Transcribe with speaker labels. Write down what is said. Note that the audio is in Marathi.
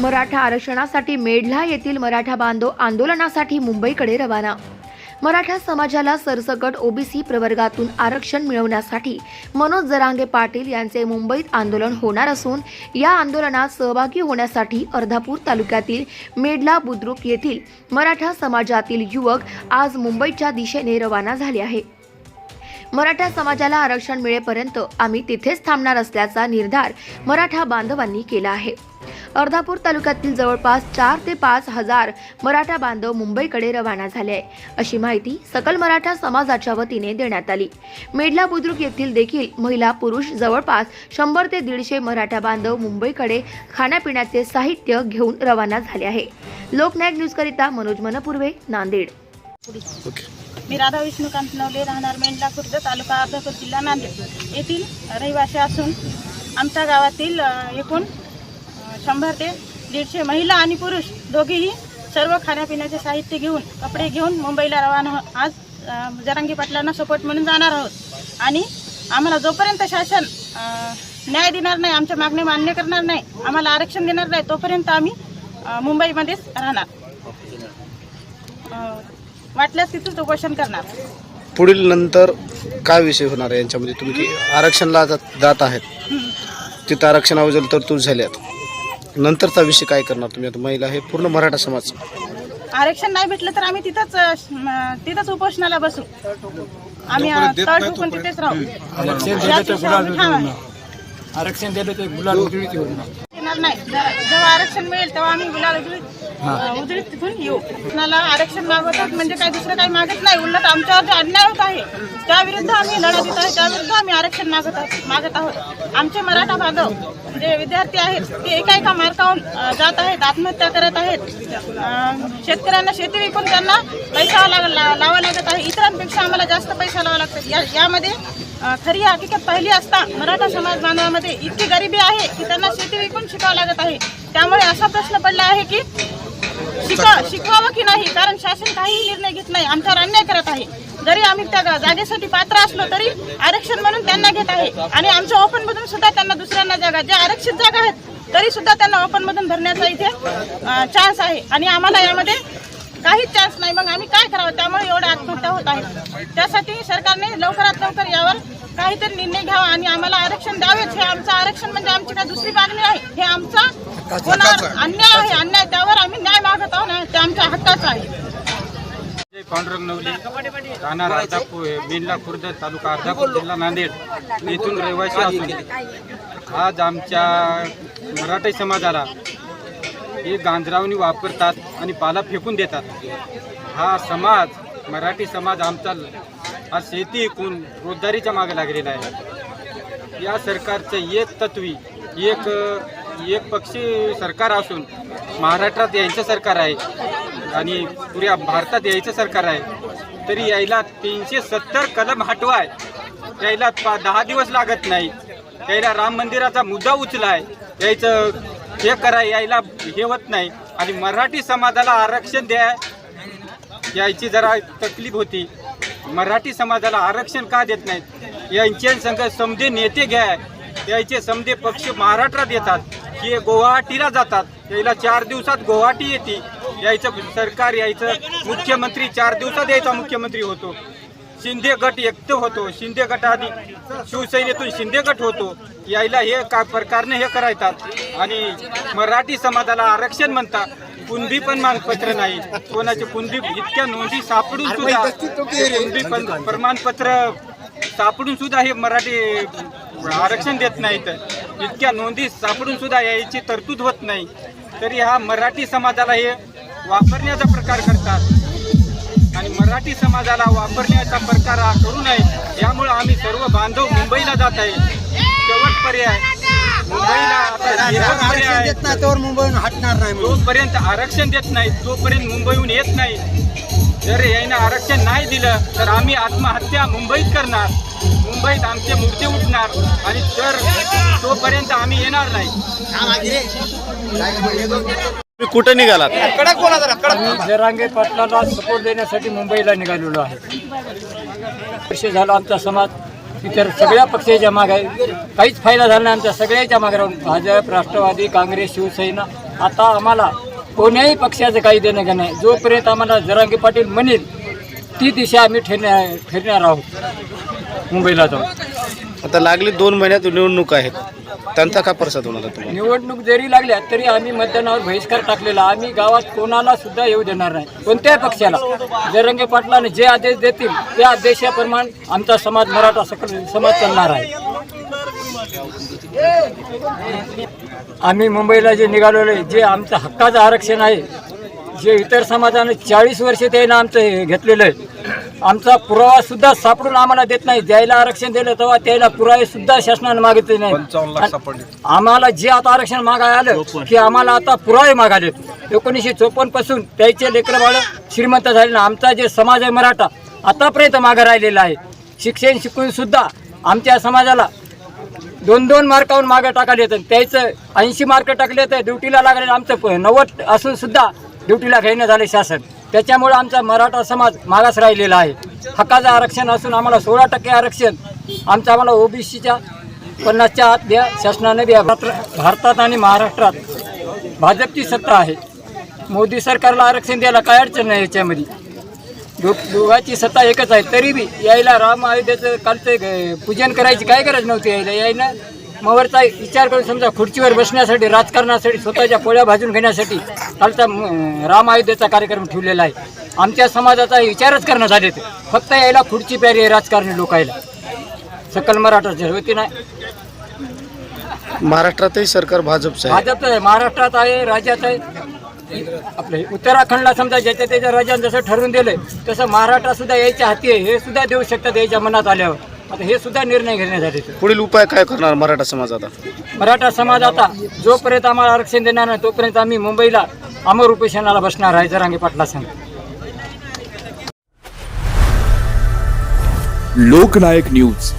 Speaker 1: मराठा आरक्षणासाठी मेढला येथील मराठा बांधव आंदोलनासाठी मुंबईकडे रवाना. मराठा समाजाला सरसकट ओबीसी प्रवर्गातून आरक्षण मिळवण्यासाठी मनोज जरांगे पाटील यांचे मुंबईत आंदोलन होणार असून या आंदोलनात सहभागी होण्यासाठी अर्धापूर तालुक्यातील मेढला बुद्रुक येथील मराठा समाजातील युवक आज मुंबईच्या दिशेने रवाना झाले आहे. मराठा समाजाला आरक्षण मिळेपर्यंत आम्ही तिथेच थांबणार असल्याचा निर्धार मराठा बांधवांनी केला आहे. अर्धापूर तालुक्यातील जवळपास चार ते पाच हजार मराठा बांधव मुंबईकडे रवाना झाले आहे अशी माहिती सकल मराठा समाजाच्या वतीने देण्यात आली. मेडला बुद्रुक येथील देखील महिला पुरुष जवळपास शंभर ते दीडशे मराठा बांधव मुंबईकडे खाण्यापिण्याचे साहित्य घेऊन रवाना झाले आहे. लोकनायक न्यूजकरिता मनोज मनपूर्वे नांदेड.
Speaker 2: मी राधा विष्णुकांत नवले राहणार मेंढला खुर्द तालुका अर्धापूर जिल्हा नांदेड. येथील रहिवासी असून आमच्या गावातील एकूण शंभर ते दीडशे महिला आणि पुरुष दोघेही सर्व खाण्यापिण्याचे साहित्य घेऊन कपडे घेऊन मुंबईला रवाना हो- आज जरांगी पाटलांना सपोर्ट म्हणून जाणार आहोत. आणि आम्हाला जोपर्यंत शासन न्याय देणार नाही आमच्या मागणी मान्य करणार नाही आम्हाला आरक्षण देणार नाही तोपर्यंत आम्ही मुंबईमध्येच राहणार. वाटल्यास तिथूच उपोषण करणार.
Speaker 3: पुढील नंतर काय विषय होणार आहे? यांच्यामध्ये तुम्ही आरक्षणला जात जात आहेत. तिथं आरक्षणाबद्दल तरतूद झाल्यात नंतरचा विषय काय करणार तुम्ही? आता महिला हे पूर्ण मराठा समाज.
Speaker 2: आरक्षण नाही भेटलं तर आम्ही तिथंच अ, तिथंच उपोषणाला बसू. आम्ही अ, तळ ठोकून तिथेच राहू. याच विषयावर आम्ही ठाम आहे.
Speaker 4: आरक्षण दिलं गुलाल
Speaker 2: येणार नाही. जेव्हा आरक्षण मिळेल तेव्हा आम्ही गुलाल अ, तिथून येऊ. कुणाला आरक्षण मागवतात म्हणजे काय दुसरं काही मागत नाही. उलट आमच्यावर जे अन्याय होत आहे. त्याविरुद्ध आम्ही लढा देत आहे. त्याविरुद्ध आम्ही आरक्षण मागत आहोत. मागत आहोत. आमचे मराठा बांधव जे विद्यार्थी आहेत ते एका एका मार्कावून जात आहेत आत्महत्या करत आहेत. शेतकऱ्यांना शेती विकून त्यांना पैसा ला- लावा लागत आहे. इतरांपेक्षा आम्हाला जास्त पैसा लावा लागतात. या यामध्ये खरी हकीकत पाहिली असता मराठा समाज बांधवामध्ये इतकी गरिबी आहे की त्यांना शेती विकून शिकावं लागत आहे. त्यामुळे असा प्रश्न पडला आहे की शिका शिकवावं की नाही? कारण शासन काहीही निर्णय घेत नाही. आमच्यावर अन्याय करत आहे. जरी आम्ही त्या गा- जागेसाठी पात्र असलो तरी आरक्षण म्हणून त्यांना घेत आहे. आणि आमच्या ओपन मधून सुद्धा त्यांना दुसऱ्यांना जागा ज्या आरक्षित जागा आहेत तरी सुद्धा त्यांना ओपन मधून भरण्याचा इथे चान्स आहे. आणि आम्हाला यामध्ये काहीच चान्स नाही. मग आम्ही काय करावं? त्यामुळे एवढ्या आत्महत्या होत आहेत त्यासाठी सरकारने लवकरात लवकर यावर काहीतरी निर्णय घ्यावा आणि आम्हाला आरक्षण द्यावेच हे आमचं आरक्षण म्हणजे आमची काही दुसरी मागणी आहे? हे आमचा होणार अन्याय आहे. अन्याय त्यावर आम्ही न्याय मागत आहोत ना ते आमच्या हक्काचं आहे.
Speaker 4: जय पांडुरंग नवले. राहणार अर्धापूर बिनला खुर्द तालुका अर्धापूर जिल्हा नांदेड. येथून रहिवासी असून. आज आमच्या मराठी समाजाला हे गांजरावणी वापरतात आणि पाला फेकून देतात. हा समाज मराठी समाज आमचा हा शेती एकूण रोजगारीच्या मागे लागलेला आहे. या सरकारचं एक तत्वी एक एक पक्षी सरकार असून महाराष्ट्रात यायचं सरकार आहे आणि पुऱ्या भारतात यायचं सरकार आहे तरी यायला तीनशे सत्तर कलम हटवाय यायला पा दहा दिवस लागत नाही. यायला राम मंदिराचा मुद्दा उचलाय यायचं हे कराय यायला हे होत नाही. आणि मराठी समाजाला आरक्षण द्या. यायची जरा तकलीफ होती. मराठी समाजाला आरक्षण का देत नाहीत? यांचे संघ समधे नेते घ्या. यायचे समधे पक्ष महाराष्ट्रात येतात. हे गुवाहाटीला जातात. यायला चार दिवसात गुवाहाटी येते. यायचं सरकार यायचं. मुख्यमंत्री चार दिवसात यायचा मुख्यमंत्री होतो. शिंदे गट एकटे होतो. शिंदे गटाआधी शिवसेनेतून शिंदे गट होतो. यायला हे का प्रकारने हे करायतात. आणि मराठी समाजाला आरक्षण म्हणतात. कुणबी पण मागपत्र नाही. कोणाचे कुणबी इतक्या नोंदी सापडून सुद्धा कुणबी पण प्रमाणपत्र सापडून सुद्धा हे मराठी आरक्षण देत नाहीत इतक्या नोंदी सापडून सुद्धा याची तरतूद होत नाही. तरी हा मराठी समाजाला हे वापरण्याचा प्रकार करतात. आणि मराठी समाजाला वापरण्याचा प्रकार हा करू नये. यामुळे आम्ही सर्व बांधव मुंबईला जात आहे. शेवट पर्याय मुंबईला आता शेवट पर्याय
Speaker 5: त्यावर मुंबईहून हटणार नाही
Speaker 4: जोपर्यंत आरक्षण देत नाही तोपर्यंत मुंबईहून येत नाही. जर यानं आरक्षण नाही दिलं तर आम्ही आत्महत्या मुंबईत करणार. मुंबईत आमचे मुर्दे उठणार. आणि तर तोपर्यंत आम्ही येणार नाही.
Speaker 3: तुम्ही कुठे निघालात?
Speaker 6: जरांगे पाटलाला सपोर्ट देण्यासाठी मुंबईला निघालेलो आहे. वर्ष झालं आमचा समाज इतर सगळ्या पक्षाच्या मागे आहे. काहीच फायदा झाला नाही आमच्या सगळ्याच्या मागे राहून. भाजप राष्ट्रवादी काँग्रेस शिवसेना. आता आम्हाला कोण्याही पक्षाचं काही देणं का नाही. जोपर्यंत आम्हाला जरांगे पाटील म्हणेल ती दिशा आम्ही ठेरण्या ठेरणार आहोत. मुंबईला जाऊन.
Speaker 3: आता लागली दोन महिन्यात निवडणूक आहेत. त्यांचा काय प्रसाद होणार आहे तुम्हाला
Speaker 6: निवडणूक जरी लागल्या तरी आम्ही मतदानावर बहिष्कार टाकलेला. आम्ही गावात कोणाला सुद्धा येऊ देणार नाही. कोणत्याही पक्षाला. जरंगे पाटलाने जे आदेश देतील त्या आदेशाप्रमाणे आमचा समाज मराठा सकल समाज चालणार आहे. आम्ही मुंबईला जे निघालेलो आहे जे आमचं हक्काचं आरक्षण आहे जे इतर समाजाने चाळीस वर्ष त्यानं आमचं हे घेतलेलं आहे आमचा पुरावा सुद्धा सापडून आम्हाला देत नाही. ज्याला आरक्षण दिलं तेव्हा त्याला पुरावे सुद्धा शासनाने मागितले नाही. आम्हाला जे आता आरक्षण मागाय आलं की आम्हाला आता पुरावे मागालेत एकोणीसशे चोपन्नपासून त्याचे लेकरं बाळ श्रीमंत झाले ना आमचा जे समाज आहे मराठा आतापर्यंत मागं राहिलेला आहे. शिक्षण शिकून सुद्धा आमच्या समाजाला दोन दोन मार्कावरून मागं टाकायला येतं. त्याचं ऐंशी मार्क टाकले तर ड्युटीला लागले आमचं नव्वद असून सुद्धा ड्युटीला घेणं झाले शासन. त्याच्यामुळे आमचा मराठा समाज मागास राहिलेला आहे. हक्काचं आरक्षण असून आम्हाला सोळा टक्के आरक्षण आमचं आम्हाला ओबीसीच्या पन्नासच्या आत द्या शासनाने द्या. भारतात आणि महाराष्ट्रात भाजपची सत्ता आहे. मोदी सरकारला आरक्षण द्यायला काय अडचण नाही याच्यामध्ये? दो दोघाची सत्ता एकच आहे. तरी बी यायला राम अयोध्येचं कालचं पूजन करायची काय गरज नव्हती यायला? यायनं मवरचा विचार करून समजा खुर्चीवर बसण्यासाठी राजकारणासाठी स्वतःच्या पोळ्या भाजून घेण्यासाठी कालचा राम अयोध्येचा कार्यक्रम ठेवलेला आहे. आमच्या समाजाचा विचारच करणं झाले ते. फक्त यायला खुर्ची प्यारी आहे राजकारणी लोकायला. सकल मराठाच्या होती नाही.
Speaker 3: महाराष्ट्रातही सरकार भाजपचं आहे.
Speaker 6: भाजपचं आहे महाराष्ट्रात आहे राज्यात आहे. आपले उत्तराखंडला समजा ज्याच्या त्याच्या राज्यानं जसं ठरवून दिलंय तसं महाराष्ट्र सुद्धा यायच्या हाती आहे हे सुद्धा देऊ शकतात याच्या मनात आल्यावर. आता हे सुद्धा निर्णय घेण्यात आले ते.
Speaker 3: पुढील उपाय काय करणार मराठा समाज आता?
Speaker 6: मराठा समाज आता जोपर्यंत आम्हाला आरक्षण देणार नाही तोपर्यंत आम्ही मुंबईला अमर उपोषणाला बसणार आहे जरांगे पाटला संघ
Speaker 5: लोकनायक न्यूज.